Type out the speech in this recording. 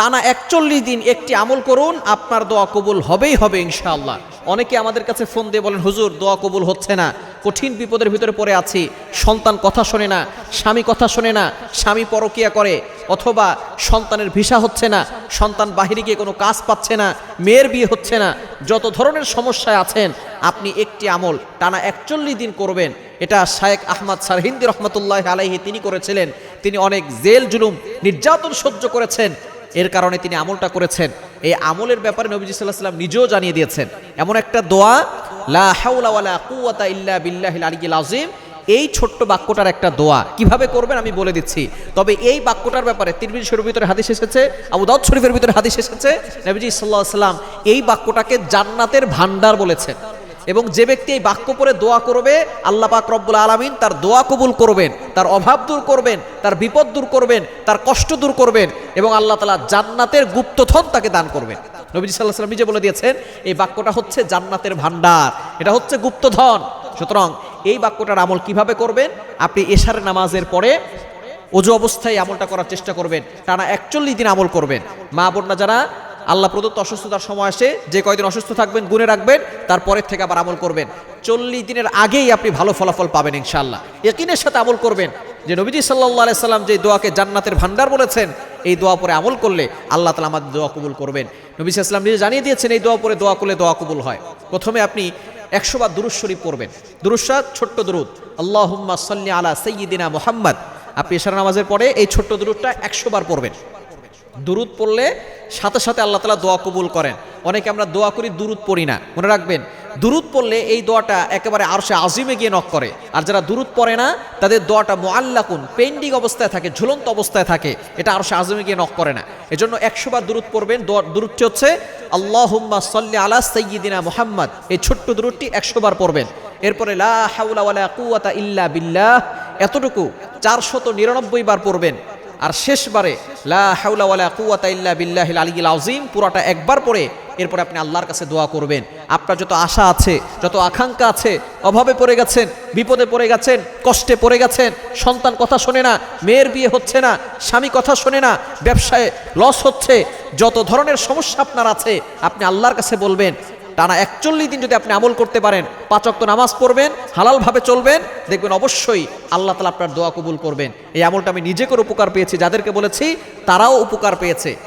টানা একচল্লিশ দিন একটি আমল করুন, আপনার দোয়া কবুল হবেই হবে ইনশাআল্লাহ। অনেকে আমাদের কাছে ফোন দিয়ে বলেন, হুজুর, দোয়া কবুল হচ্ছে না। কঠিন বিপদের ভিতরে পড়ে আছি। সন্তান কথা শোনে না, স্বামী কথা শোনে না, স্বামী পরকিয়া করে। অথবা সন্তানের ভিসা হচ্ছে না, সন্তান বাহিরে গিয়ে কোনো কাজ পাচ্ছে না, মেয়ের বিয়ে হচ্ছে না। যত ধরনের সমস্যায় আছেন, আপনি একটি আমল টানা একচল্লিশ দিন করবেন। এটা শায়েক আহমদ সারহিন্দি রহমতুল্লাহ আলাইহি তিনি করেছিলেন। তিনি অনেক জেল জুলুম, নির্যাতন সহ্য করেছেন। এর কারণে তিনি আমলটা করেছেন। এই আমলের ব্যাপারে নবীজি সাল্লাহ সাল্লাম নিজেও জানিয়ে দিয়েছেন। এমন একটা দোয়া, লা হাওলা ওয়ালা ইল্লা বিল্লাহিল আলিয়্যিল আযীম। এই ছোট্ট বাক্যটার একটা দোয়া। কীভাবে করবেন আমি বলে দিচ্ছি। তবে এই বাক্যটার ব্যাপারে তিরমিজি শরীফের ভিতরে হাদিস এসেছে, আবু দাউদ শরীফের ভিতরে হাদিস এসেছে। নবীজি সাল্লাহ সাল্লাম এই বাক্যটাকে জান্নাতের ভান্ডার বলেছেন। এবং যে ব্যক্তি এই বাক্য পরে দোয়া করবে, আল্লাহ পাক রব্বুল আলমিন তার দোয়া কবুল করবেন, তার অভাব দূর করবেন, তার বিপদ দূর করবেন, তার কষ্ট দূর করবেন এবং আল্লাহ তালা জান্নাতের গুপ্তধন তাকে দান করবেন। নবীজি সাল্লাহ সাল্লাম নিজে বলে দিয়েছেন, এই বাক্যটা হচ্ছে জান্নাতের ভান্ডার এটা হচ্ছে গুপ্তধন। সুতরাং এই বাক্যটার আমল কীভাবে করবেন? আপনি এশার নামাজের পরে অজু অবস্থায় আমলটা করার চেষ্টা করবেন, টানা একচল্লিশ দিন আমল করবেন। মা বোনরা যারা আল্লাহ প্রদত্ত অসুস্থতার সময় আসে, যে কয়দিন অসুস্থ থাকবেন, গুনে রাখবেন, তারপরের থেকে আবার আমল করবেন। চল্লিশ দিনের আগেই আপনি ভালো ফলাফল পাবেন ইনশাআল্লাহ। একিনের সাথে আমল করবেন। যে নবীজি সাল্লাহ সাল্লাম যে দোয়াকে জান্নাতের ভান্ডার বলেছেন, এই দোয়া পরে আমল করলে আল্লাহ তালা আমাদের দোয়া কবুল করবেন। নবী ইসলাম নিজে জানিয়ে দিয়েছেন, এই দোয়া পরে দোয়া করলে দোয়া কবুল হয়। প্রথমে আপনি একশো বার দুরুজ শরীফ পড়বেন। দুরুসাদ ছোট্ট দুরুদ। আল্লাহ সাল্লি আলা সৈয়দিনা মোহাম্মদ। আপনি এশার নামাজের পরে এই ছোট্ট দুরুদটা একশো বার পড়বেন। দুরুদ পড়লে সাথে সাথে আল্লাহ তালা দোয়া কবুল করেন। অনেকে আমরা দোয়া করি, দুরুদ পড়ি না। মনে রাখবেন, দুরুদ পড়লে এই দোয়াটা একেবারে আরশে আজিমে গিয়ে নক করে। আর যারা দুরুদ পড়ে না, তাদের দোয়াটা মোয়াল্লাকুন পেন্ডিং অবস্থায় থাকে, ঝুলন্ত অবস্থায় থাকে। এটা আরশে আজিমে গিয়ে নক করে না। এজন্য একশো বার দুরুদ পড়বেন। দুরুদটি হচ্ছে, আল্লাহুম্মা সাল্লি আলা সাইয়্যিদিনা মুহাম্মদ। এই ছোট্ট দুরুদটি একশো বার পড়বেন। এরপরে, লা হাওলা ওয়ালা কুওয়াতা ইল্লা বিল্লাহ। এতটুকু, চারশত নিরানব্বই বার পড়বেন। আর শেষবারে, লা পুরাটা একবার পড়ে, এরপরে আপনি আল্লাহর কাছে দোয়া করবেন। আপনার যত আশা আছে, যত আকাঙ্ক্ষা আছে, অভাবে পড়ে গেছেন, বিপদে পড়ে গেছেন, কষ্টে পড়ে গেছেন, সন্তান কথা শোনে না, মেয়ের বিয়ে হচ্ছে না, স্বামী কথা শোনে না, ব্যবসায় লস হচ্ছে, যত ধরনের সমস্যা আপনার আছে, আপনি আল্লাহর কাছে বলবেন টানা একচল্লিশ দিন যদি আপনি আমল করতে পারেন পাঁচক্ত নামাজ পড়বেন, হালালভাবে চলবেন, দেখবেন অবশ্যই আল্লাহ তালা আপনার দোয়া কবুল করবেন। এই আমলটা আমি নিজে করে উপকার পেয়েছি, যাদেরকে বলেছি, তারাও উপকার পেয়েছে।